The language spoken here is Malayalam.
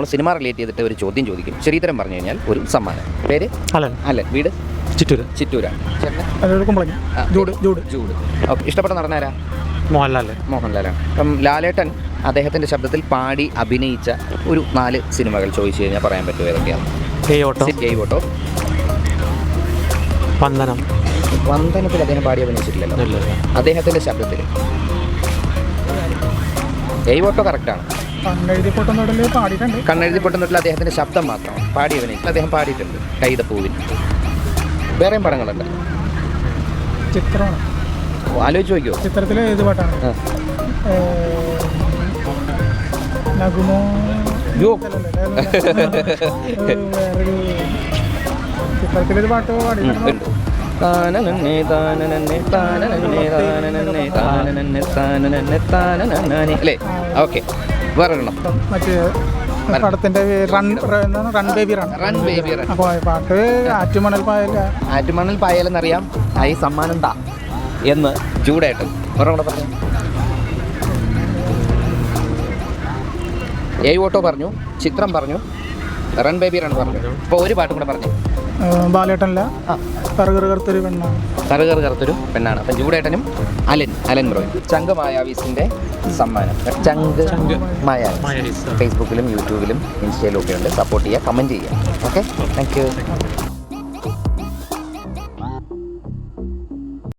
നമ്മൾ സിനിമ റിലേറ്റ് ചെയ്തിട്ട് ഒരു ചോദ്യം ചോദിക്കും. ചരിത്രം പറഞ്ഞു കഴിഞ്ഞാൽ ഒരു സമ്മാനം. പേര്? അലൻ. അലൻ. വീട്? ചിറ്റൂര്. ചിറ്റൂരാണ് ജൂഡ് ജൂഡ്. ജൂഡ്. ഓക്കെ ഇഷ്ടപ്പെട്ട നടനാരാ? മോഹൻലാൽ മോഹൻലാലാണ്. അപ്പം ലാലേട്ടൻ അദ്ദേഹത്തിന്റെ ശബ്ദത്തിൽ പാടി അഭിനയിച്ച ഒരു നാല് സിനിമകൾ ചോദിച്ചു കഴിഞ്ഞാൽ പറയാൻ പറ്റുമോ ഏതൊക്കെയാണ് ഓട്ടോ. വന്ദനം. വന്ദനത്തിൽ അദ്ദേഹം പാടി അഭിനയിച്ചിട്ടില്ലല്ലോ. അദ്ദേഹത്തിന്റെ ശബ്ദത്തിൽ. എയ് ഓട്ടോ കറക്റ്റാണ് കണ്ണെഴുതി പൊട്ടുന്നൊട്ടിൽ അദ്ദേഹത്തിന്റെ ശബ്ദം മാത്രം. പാടിയവനെ അദ്ദേഹം പാടിയിട്ടുണ്ട്. കൈത പൂവിൻ വേറെയും പടങ്ങളുണ്ട്. ചിത്രമാണ്. ഓ, ആലോചിച്ച് നോക്കിയോ? ചിത്രത്തിലെ ഏത് പാട്ടാണ്? നഗുമോ യോ. അല്ലല്ല, അല്ലല്ല. ഏ, വേറൊരു ചിത്രത്തിലൊരു പാട്ട് പാടിയിട്ടുണ്ട്. ഉണ്ട്. താനനന്നെ, താനനന്നെ, താനനന്നെ, താനനന്നെ, താനനന്നെ, താനനന്നെ, താനനന്നെ. അല്ലേ? ഓക്കെ. വേറൊരെണ്ണം മറ്റേ പടത്തിന്റെ run run baby run run baby run പാട്ട് ആറ്റുമണൽ പായല ആറ്റുമണൽ പായാലെന്നറിയാം. ഈ സമ്മാനം താ എന്ന് ചൂടേട്ടൻ ഒരെണ്ണം പറഞ്ഞു ഏ ഓട്ടോ പറഞ്ഞു ചിത്രം പറഞ്ഞു റൺ ബേബി റൺ പറഞ്ഞു. ഇപ്പോൾ ഒരു പാട്ടും കൂടെ പറഞ്ഞു. ബാലേട്ടനല്ല കറുകറ് കറുത്തൊരു പെണ്ണാണ്. കറുത്തൊരു പെണ്ണാണ്. അപ്പം ജൂഡേട്ടനും അലൻ അലൻ ബ്രോയും ചങ്ക് മായാവീസിന്റെ സമ്മാനം. ചങ്ക് മായാവീസ്. ഫേസ്ബുക്കിലും യൂട്യൂബിലും ഇൻസ്റ്റയിലും ഒക്കെ ഉണ്ട്. സപ്പോർട്ട് ചെയ്യുക കമന്റ് ചെയ്യുക ഓക്കെ താങ്ക് യു